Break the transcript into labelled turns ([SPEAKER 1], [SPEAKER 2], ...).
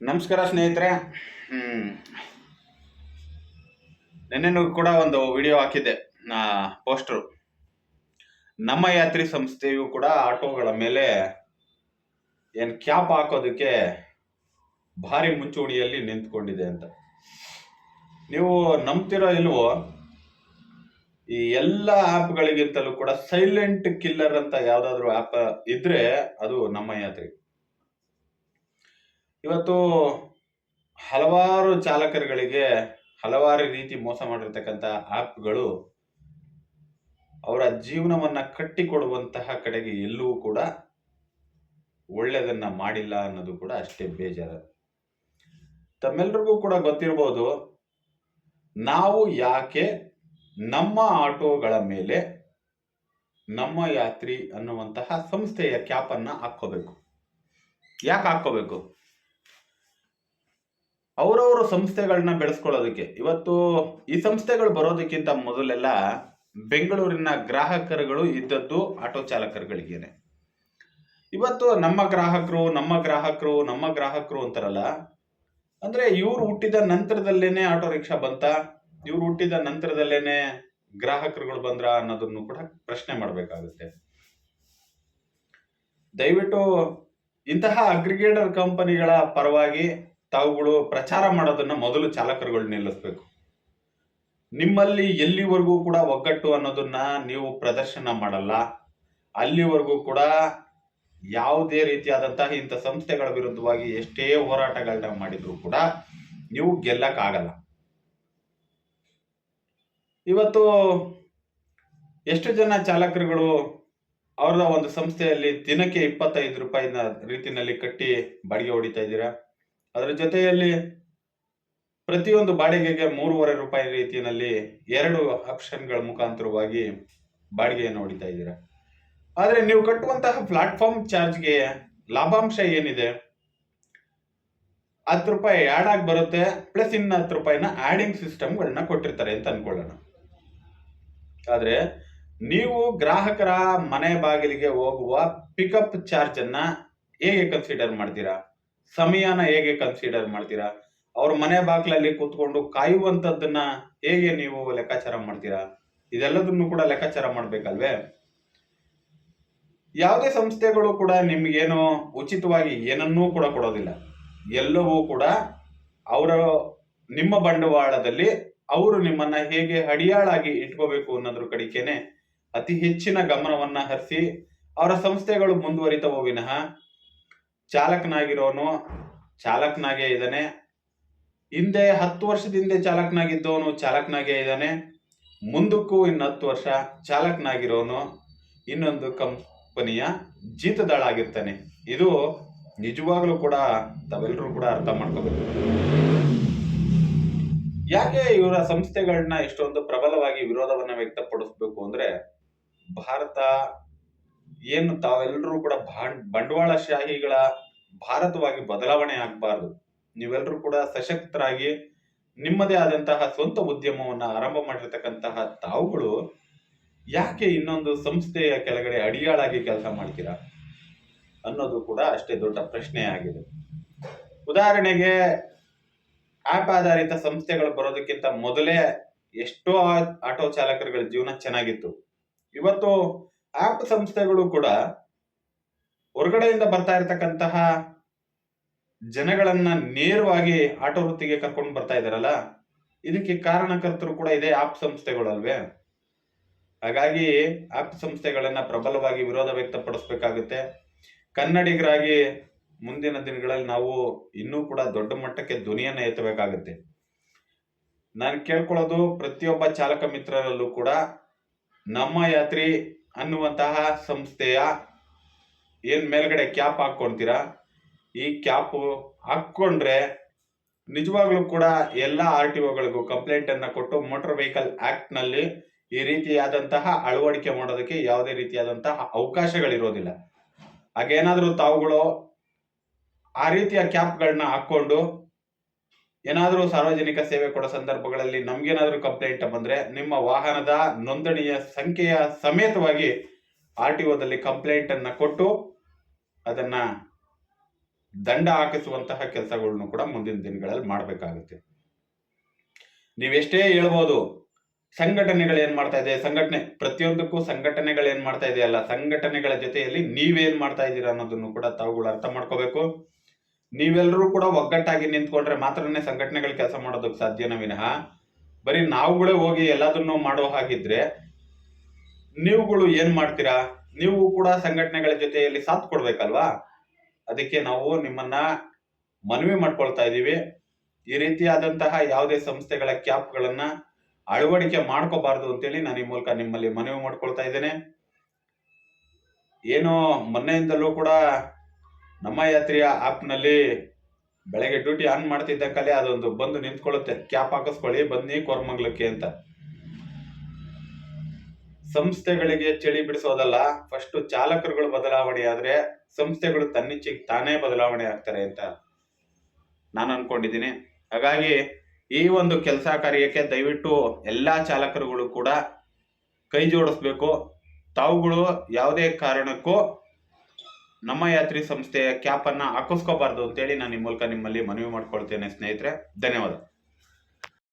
[SPEAKER 1] ನಮಸ್ಕಾರ ಸ್ನೇಹಿತರೆ. ನೆನ್ನೆನೂ ಕೂಡ ಒಂದು ವಿಡಿಯೋ ಹಾಕಿದ್ದೆ ನಾ ಪೋಸ್ಟ್ರು ನಮ್ಮ ಯಾತ್ರಿ ಸಂಸ್ಥೆಯು ಕೂಡ ಆಟೋಗಳ ಮೇಲೆ ಏನು ಕ್ಯಾಪ್ ಹಾಕೋದಕ್ಕೆ ಭಾರಿ ಮುಂಚೂಣಿಯಲ್ಲಿ ನಿಂತ್ಕೊಂಡಿದೆ ಅಂತ. ನೀವು ನಂಬ್ತಿರೋ ಇಲ್ವೋ, ಈ ಎಲ್ಲ ಆ್ಯಪ್ಗಳಿಗಿಂತಲೂ ಕೂಡ ಸೈಲೆಂಟ್ ಕಿಲ್ಲರ್ ಅಂತ ಯಾವುದಾದ್ರೂ ಆ್ಯಪ್ ಇದ್ರೆ ಅದು ನಮ್ಮ ಯಾತ್ರಿ. ಇವತ್ತು ಹಲವಾರು ಚಾಲಕರುಗಳಿಗೆ ಹಲವಾರು ರೀತಿ ಮೋಸ ಮಾಡಿರ್ತಕ್ಕಂಥ ಆ್ಯಪ್ಗಳು ಅವರ ಜೀವನವನ್ನ ಕಟ್ಟಿಕೊಡುವಂತಹ ಕಡೆಗೆ ಎಲ್ಲೂ ಕೂಡ ಒಳ್ಳೆಯದನ್ನ ಮಾಡಿಲ್ಲ ಅನ್ನೋದು ಕೂಡ ಅಷ್ಟೇ ಬೇಜಾರು. ತಮ್ಮೆಲ್ರಿಗೂ ಕೂಡ ಗೊತ್ತಿರ್ಬೋದು, ನಾವು ಯಾಕೆ ನಮ್ಮ ಆಟೋಗಳ ಮೇಲೆ ನಮ್ಮ ಯಾತ್ರಿ ಅನ್ನುವಂತಹ ಸಂಸ್ಥೆಯ ಕ್ಯಾಪ್ ಅನ್ನ ಹಾಕ್ಕೋಬೇಕು. ಯಾಕೆ ಹಾಕ್ಕೋಬೇಕು? ಅವರವರ ಸಂಸ್ಥೆಗಳನ್ನ ಬೆಳೆಸ್ಕೊಳ್ಳೋದಕ್ಕೆ. ಇವತ್ತು ಈ ಸಂಸ್ಥೆಗಳು ಬರೋದಕ್ಕಿಂತ ಮೊದಲೆಲ್ಲ ಬೆಂಗಳೂರಿನ ಗ್ರಾಹಕರುಗಳು ಇದ್ದದ್ದು ಆಟೋ ಚಾಲಕರುಗಳಿಗೇನೆ. ಇವತ್ತು ನಮ್ಮ ಗ್ರಾಹಕರು ನಮ್ಮ ಗ್ರಾಹಕರು ನಮ್ಮ ಗ್ರಾಹಕರು ಅಂತಾರಲ್ಲ, ಅಂದ್ರೆ ಇವ್ರು ಹುಟ್ಟಿದ ನಂತರದಲ್ಲೇನೆ ಆಟೋ ರಿಕ್ಷಾ ಬಂತ, ಇವ್ರು ಹುಟ್ಟಿದ ನಂತರದಲ್ಲೇನೆ ಗ್ರಾಹಕರುಗಳು ಬಂದ್ರ ಅನ್ನೋದನ್ನು ಕೂಡ ಪ್ರಶ್ನೆ ಮಾಡಬೇಕಾಗುತ್ತೆ. ದಯವಿಟ್ಟು ಇಂತಹ ಅಗ್ರಿಗೇಟರ್ ಕಂಪನಿಗಳ ಪರವಾಗಿ ತಾವುಗಳು ಪ್ರಚಾರ ಮಾಡೋದನ್ನ ಮೊದಲು ಚಾಲಕರುಗಳು ನಿಲ್ಲಿಸ್ಬೇಕು. ನಿಮ್ಮಲ್ಲಿ ಎಲ್ಲಿವರೆಗೂ ಕೂಡ ಒಗ್ಗಟ್ಟು ಅನ್ನೋದನ್ನ ನೀವು ಪ್ರದರ್ಶನ ಮಾಡಲ್ಲ. ಅಲ್ಲಿವರೆಗೂ ಕೂಡ ಯಾವುದೇ ರೀತಿಯಾದಂತಹ ಇಂಥ ಸಂಸ್ಥೆಗಳ ವಿರುದ್ಧವಾಗಿ ಎಷ್ಟೇ ಹೋರಾಟಗಳನ್ನ ಮಾಡಿದ್ರು ಕೂಡ ನೀವು ಗೆಲ್ಲಕ್ಕಾಗಲ್ಲ. ಇವತ್ತು ಎಷ್ಟು ಜನ ಚಾಲಕರುಗಳು ಅವರ ಒಂದು ಸಂಸ್ಥೆಯಲ್ಲಿ ದಿನಕ್ಕೆ ಇಪ್ಪತ್ತೈದು ರೂಪಾಯಿನ ರೀತಿನಲ್ಲಿ ಕಟ್ಟಿ ಬಾಡಿಗೆ ಹೊಡಿತಾ ಇದ್ದೀರಾ? ಅದರ ಜೊತೆಯಲ್ಲಿ ಪ್ರತಿಯೊಂದು ಬಾಡಿಗೆಗೆ ಮೂರುವರೆ ರೂಪಾಯಿ ರೀತಿಯಲ್ಲಿ ಎರಡು ಆಪ್ಷನ್ಗಳ ಮುಖಾಂತರವಾಗಿ ಬಾಡಿಗೆಯನ್ನು ಹೊಡಿತಾ ಇದ್ದೀರಾ? ಆದರೆ ನೀವು ಕಟ್ಟುವಂತಹ ಪ್ಲಾಟ್ಫಾರ್ಮ್ ಚಾರ್ಜ್ಗೆ ಲಾಭಾಂಶ ಏನಿದೆ? ಹತ್ತು ರೂಪಾಯಿ ಆ್ಯಡ್ ಆಗಿ ಬರುತ್ತೆ, ಪ್ಲಸ್ ಇನ್ನ ಹತ್ತು ರೂಪಾಯಿನ ಆ್ಯಡಿಂಗ್ ಸಿಸ್ಟಮ್ಗಳನ್ನ ಕೊಟ್ಟಿರ್ತಾರೆ ಅಂತ ಅನ್ಕೊಳ್ಳೋಣ. ಆದರೆ ನೀವು ಗ್ರಾಹಕರ ಮನೆ ಬಾಗಿಲಿಗೆ ಹೋಗುವ ಪಿಕಪ್ ಚಾರ್ಜ್ ಅನ್ನ ಹೇಗೆ ಕನ್ಸಿಡರ್ ಮಾಡ್ತೀರಾ? ಸಮಯನ ಹೇಗೆ ಕನ್ಸಿಡರ್ ಮಾಡ್ತೀರಾ? ಅವ್ರ ಮನೆ ಬಾಗ್ಲಲ್ಲಿ ಕೂತ್ಕೊಂಡು ಕಾಯುವಂಥದ್ದನ್ನ ಹೇಗೆ ನೀವು ಲೆಕ್ಕಾಚಾರ ಮಾಡ್ತೀರಾ? ಇದೆಲ್ಲದನ್ನು ಕೂಡ ಲೆಕ್ಕಾಚಾರ ಮಾಡ್ಬೇಕಲ್ವೇ? ಯಾವುದೇ ಸಂಸ್ಥೆಗಳು ಕೂಡ ನಿಮ್ಗೇನು ಉಚಿತವಾಗಿ ಏನನ್ನೂ ಕೂಡ ಕೊಡೋದಿಲ್ಲ. ಎಲ್ಲವೂ ಕೂಡ ಅವರ, ನಿಮ್ಮ ಬಂಡವಾಳದಲ್ಲಿ ಅವರು ನಿಮ್ಮನ್ನ ಹೇಗೆ ಅಡಿಯಾಳಾಗಿ ಇಟ್ಕೋಬೇಕು ಅನ್ನೋದ್ರ ಕಡೆಗೇನೆ ಅತಿ ಹೆಚ್ಚಿನ ಗಮನವನ್ನ ಹರಿಸಿ ಅವರ ಸಂಸ್ಥೆಗಳು ಮುಂದುವರಿತವೋ ವಿನಃ ಚಾಲಕನಾಗಿರೋನು, ಚಾಲಕನಾಗೇ ಇದ್ದಾನೆ. ಹಿಂದೆ ಹತ್ತು ವರ್ಷದ ಹಿಂದೆ ಚಾಲಕನಾಗಿದ್ದವನು ಚಾಲಕನಾಗೇ ಇದ್ದಾನೆ. ಮುಂದಕ್ಕೂ ಇನ್ನು ಹತ್ತು ವರ್ಷ ಚಾಲಕನಾಗಿರೋನು. ಇನ್ನೊಂದು ಕಂಪನಿಯ ಜೀತದಾಳಾಗಿರ್ತಾನೆ. ಇದು ನಿಜವಾಗ್ಲೂ ಕೂಡ ತಾವೆಲ್ಲರೂ ಕೂಡ ಅರ್ಥ ಮಾಡ್ಕೋಬೇಕು. ಯಾಕೆ ಇವರ ಸಂಸ್ಥೆಗಳನ್ನ ಇಷ್ಟೊಂದು ಪ್ರಬಲವಾಗಿ ವಿರೋಧವನ್ನ ವ್ಯಕ್ತಪಡಿಸ್ಬೇಕು ಅಂದ್ರೆ ಭಾರತ ಏನು ತಾವೆಲ್ಲರೂ ಕೂಡ ಬಂಡವಾಳಶಾಹಿಗಳ ಭಾರತವಾಗಿ ಬದಲಾವಣೆ ಆಗಬಾರ್ದು. ನೀವೆಲ್ಲರೂ ಕೂಡ ಸಶಕ್ತರಾಗಿ ನಿಮ್ಮದೇ ಆದಂತಹ ಸ್ವಂತ ಉದ್ಯಮವನ್ನ ಆರಂಭ ಮಾಡಿರ್ತಕ್ಕಂತಹ ತಾವುಗಳು ಯಾಕೆ ಇನ್ನೊಂದು ಸಂಸ್ಥೆಯ ಕೆಳಗಡೆ ಅಡಿಯಾಳಾಗಿ ಕೆಲಸ ಮಾಡ್ತೀರಾ? ಅನ್ನೋದು ಕೂಡ ಅಷ್ಟೇ ದೊಡ್ಡ ಪ್ರಶ್ನೆ ಆಗಿದೆ ಉದಾಹರಣೆಗೆ ಆಪ್ ಆಧಾರಿತ ಸಂಸ್ಥೆಗಳು ಬರೋದಕ್ಕಿಂತ ಮೊದಲೇ ಎಷ್ಟೋ ಆಟೋ ಚಾಲಕರುಗಳ ಜೀವನ ಚೆನ್ನಾಗಿತ್ತು. ಇವತ್ತು ಆಪ್ ಸಂಸ್ಥೆಗಳು ಕೂಡ ಹೊರಗಡೆಯಿಂದ ಬರ್ತಾ ಇರತಕ್ಕಂತಹ ಜನಗಳನ್ನ ನೇರವಾಗಿ ಆಟೋ ವೃತ್ತಿಗೆ ಕರ್ಕೊಂಡು ಬರ್ತಾ ಇದಾರಲ್ಲ, ಇದಕ್ಕೆ ಕಾರಣಕರ್ತರು ಕೂಡ ಇದೇ ಆಪ್ ಸಂಸ್ಥೆಗಳಲ್ವೇ ಹಾಗಾಗಿ ಆಪ್ ಸಂಸ್ಥೆಗಳನ್ನ ಪ್ರಬಲವಾಗಿ ವಿರೋಧ ವ್ಯಕ್ತಪಡಿಸಬೇಕಾಗುತ್ತೆ. ಕನ್ನಡಿಗರಾಗಿ ಮುಂದಿನ ದಿನಗಳಲ್ಲಿ ನಾವು ಇನ್ನೂ ಕೂಡ ದೊಡ್ಡ ಮಟ್ಟಕ್ಕೆ ಧ್ವನಿಯನ್ನ ಎತ್ತಬೇಕಾಗುತ್ತೆ. ನಾನು ಕೇಳ್ಕೊಳ್ಳೋದು ಪ್ರತಿಯೊಬ್ಬ ಚಾಲಕ ಮಿತ್ರರಲ್ಲೂ ಕೂಡ ನಮ್ಮ ಯಾತ್ರಿ ಅನ್ನುವಂತಹ ಸಂಸ್ಥೆಯ ಏನ್ ಮೇಲ್ಗಡೆ ಕ್ಯಾಪ್ ಹಾಕ್ಕೊಳ್ತೀರಾ ಈ ಕ್ಯಾಪ್ ಹಾಕೊಂಡ್ರೆ ನಿಜವಾಗ್ಲೂ ಕೂಡ ಎಲ್ಲ ಆರ್ ಟಿ ಒಗಳಿಗೂ ಕಂಪ್ಲೇಂಟ್ ಅನ್ನ ಕೊಟ್ಟು ಮೋಟಾರ್ ವೆಹಿಕಲ್ ಆಕ್ಟ್ನಲ್ಲಿ ಈ ರೀತಿಯಾದಂತಹ ಅಳವಡಿಕೆ ಮಾಡೋದಕ್ಕೆ ಯಾವುದೇ ರೀತಿಯಾದಂತಹ ಅವಕಾಶಗಳಿರೋದಿಲ್ಲ. ಹಾಗೇನಾದ್ರೂ ತಾವುಗಳು ಆ ರೀತಿಯ ಕ್ಯಾಪ್ಗಳನ್ನ ಹಾಕೊಂಡು ಏನಾದರೂ ಸಾರ್ವಜನಿಕ ಸೇವೆ ಕೊಡೋ ಸಂದರ್ಭಗಳಲ್ಲಿ ನಮ್ಗೇನಾದ್ರೂ ಕಂಪ್ಲೇಂಟ್ ಬಂದ್ರೆ ನಿಮ್ಮ ವಾಹನದ ನೋಂದಣಿಯ ಸಂಖ್ಯೆಯ ಸಮೇತವಾಗಿ ಆರ್ ಟಿ ಒದಲ್ಲಿ ಕಂಪ್ಲೇಂಟ್ ಅನ್ನ ಕೊಟ್ಟು ಅದನ್ನ ದಂಡ ಹಾಕಿಸುವಂತಹ ಕೆಲಸಗಳನ್ನು ಕೂಡ ಮುಂದಿನ ದಿನಗಳಲ್ಲಿ ಮಾಡಬೇಕಾಗುತ್ತೆ. ನೀವೆಷ್ಟೇ ಹೇಳ್ಬೋದು, ಸಂಘಟನೆಗಳು ಏನ್ ಮಾಡ್ತಾ ಇದೆ? ಸಂಘಟನೆ, ಪ್ರತಿಯೊಂದಕ್ಕೂ ಸಂಘಟನೆಗಳು ಏನ್ ಮಾಡ್ತಾ ಇದೆಯಲ್ಲ? ಸಂಘಟನೆಗಳ ಜೊತೆಯಲ್ಲಿ ನೀವೇನ್ ಮಾಡ್ತಾ ಇದ್ದೀರಾ ಅನ್ನೋದನ್ನು ಕೂಡ ತಾವುಗಳು ಅರ್ಥ ಮಾಡ್ಕೋಬೇಕು. ನೀವೆಲ್ಲರೂ ಕೂಡ ಒಗ್ಗಟ್ಟಾಗಿ ನಿಂತ್ಕೊಂಡ್ರೆ ಮಾತ್ರನೇ ಸಂಘಟನೆಗಳು ಕೆಲಸ ಮಾಡೋದಕ್ಕೆ ಸಾಧ್ಯನ ವಿನಃ? ಬರೀ ನಾವುಗಳೇ ಹೋಗಿ ಎಲ್ಲದನ್ನು ಮಾಡೋ ಹಾಗಿದ್ರೆ ನೀವುಗಳು ಏನ್ ಮಾಡ್ತೀರಾ? ನೀವು ಕೂಡ ಸಂಘಟನೆಗಳ ಜೊತೆಯಲ್ಲಿ ಸಾಥ್ ಕೊಡ್ಬೇಕಲ್ವಾ? ಅದಕ್ಕೆ ನಾವು ನಿಮ್ಮನ್ನ ಮನವಿ ಮಾಡ್ಕೊಳ್ತಾ ಇದ್ದೀವಿ ಈ ರೀತಿಯಾದಂತಹ ಯಾವುದೇ ಸಂಸ್ಥೆಗಳ ಕ್ಯಾಪ್ಗಳನ್ನ ಅಳವಡಿಕೆ ಮಾಡ್ಕೋಬಾರ್ದು ಅಂತೇಳಿ ನಾನು ಈ ಮೂಲಕ ನಿಮ್ಮಲ್ಲಿ ಮನವಿ ಮಾಡ್ಕೊಳ್ತಾ ಇದ್ದೇನೆ. ಏನು ಮೊನ್ನೆಯಿಂದಲೂ ಕೂಡ ನಮ್ಮ ಯಾತ್ರೆಯ ಆ್ಯಪ್ನಲ್ಲಿ ಬೆಳಗ್ಗೆ ಡ್ಯೂಟಿ ಆನ್ ಕಲೆ ಅದೊಂದು ಬಂದು ನಿಂತ್ಕೊಳ್ಳುತ್ತೆ. ಕ್ಯಾಪ್ ಹಾಕಿಸ್ಕೊಳ್ಳಿ, ಬನ್ನಿ ಕೋರ್ಮಂಗ್ಲಕ್ಕೆ ಅಂತ. ಸಂಸ್ಥೆಗಳಿಗೆ ಚಳಿ ಬಿಡಿಸೋದಲ್ಲ ಫಸ್ಟ್ ಚಾಲಕರುಗಳು ಬದಲಾವಣೆ ಆದರೆ ಸಂಸ್ಥೆಗಳು ತನ್ನಿಚ್ಚಿಗೆ ತಾನೇ ಬದಲಾವಣೆ ಆಗ್ತಾರೆ ಅಂತ ನಾನು ಅನ್ಕೊಂಡಿದ್ದೀನಿ. ಹಾಗಾಗಿ ಈ ಒಂದು ಕೆಲಸ ಕಾರ್ಯಕ್ಕೆ ದಯವಿಟ್ಟು ಎಲ್ಲಾ ಚಾಲಕರುಗಳು ಕೂಡ ಕೈ ಜೋಡಿಸ್ಬೇಕು. ತಾವುಗಳು ಯಾವುದೇ ಕಾರಣಕ್ಕೂ ನಮ್ಮ ಯಾತ್ರಿ ಸಂಸ್ಥೆಯ ಕ್ಯಾಪ್ ಅನ್ನ ಹಾಕಿಸ್ಕೋಬಾರ್ದು ಅಂತೇಳಿ ನಾನು ಈ ಮೂಲಕ ನಿಮ್ಮಲ್ಲಿ ಮನವಿ ಮಾಡ್ಕೊಳ್ತೇನೆ ಸ್ನೇಹಿತರೆ. ಧನ್ಯವಾದ.